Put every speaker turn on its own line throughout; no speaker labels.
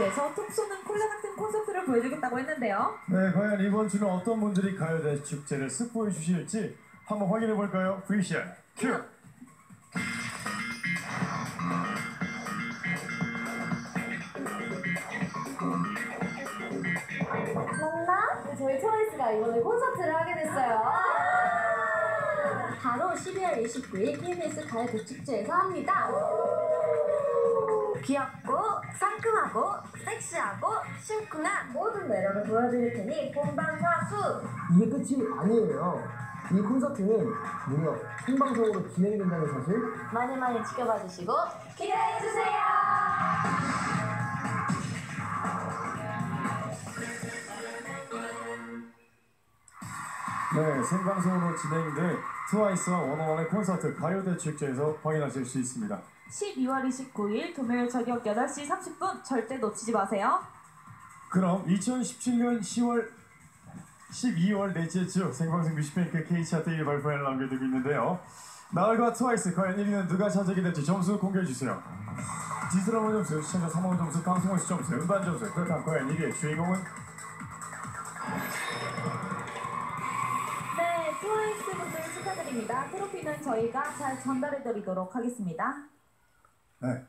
에서 톡 쏘는 콜라 같은 콘서트를 보여주겠다고 했는데요.
네, 과연 이번 주는 어떤 분들이 가요대 축제를 스포해 주실지 한번 확인해 볼까요? VCR 큐!
맞나? 저희 트와이스가 이번에 콘서트를 하게 됐어요. 바로 12월 29일 KBS 가요 대 축제에서 합니다. 귀엽고 상큼하고 섹시하고 심쿵한 모든 매력을 보여드릴 테니 본방사수
이게 끝이 아니에요. 이 콘서트는 무려 생방송으로 진행된다는 사실
많이 많이 지켜봐 주시고 기대해 주세요.
네, 생방송으로 진행된 트와이스와 원어원의 콘서트 가요대 축제에서 확인하실 수 있습니다.
12월 29일 금요일 저녁 8시 30분 절대 놓치지 마세요.
그럼 2017년 10월 12월 넷째 주 생방송 뮤직뱅크 K차트 1위 발표를 남겨두고 있는데요. 나얼과 트와이스 과연 1위는 누가 차지하게 될지 점수 공개해주세요. 디스라모 점수, 시청자 3원 점수, 방송원 시 점수, 음반 점수 그렇다면 과연 1위의 주인공은
네, 트와이스 분들 축하드립니다. 트로피는 저희가 잘 전달해드리도록 하겠습니다.
네.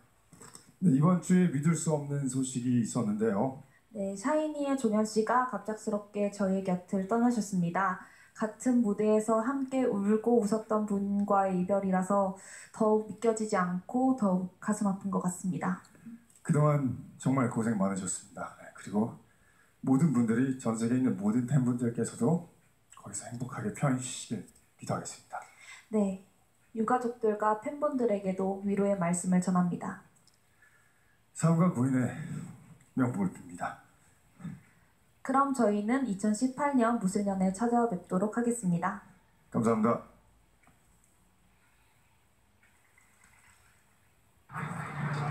네, 이번 주에 믿을 수 없는 소식이 있었는데요.
네, 샤이니의 종현 씨가 갑작스럽게 저희 곁을 떠나셨습니다. 같은 무대에서 함께 울고 웃었던 분과의 이별이라서 더욱 믿겨지지 않고 더욱 가슴 아픈 것 같습니다.
그동안 정말 고생 많으셨습니다. 네, 그리고 모든 분들이 전 세계에 있는 모든 팬분들께서도 거기서 행복하게 편히 쉬시길 기도하겠습니다.
네, 유가족들과 팬분들에게도 위로의 말씀을 전합니다.
사후가 고인의 명복을 빕니다.
그럼 저희는 2018년 무술년에 찾아뵙도록 하겠습니다.
감사합니다.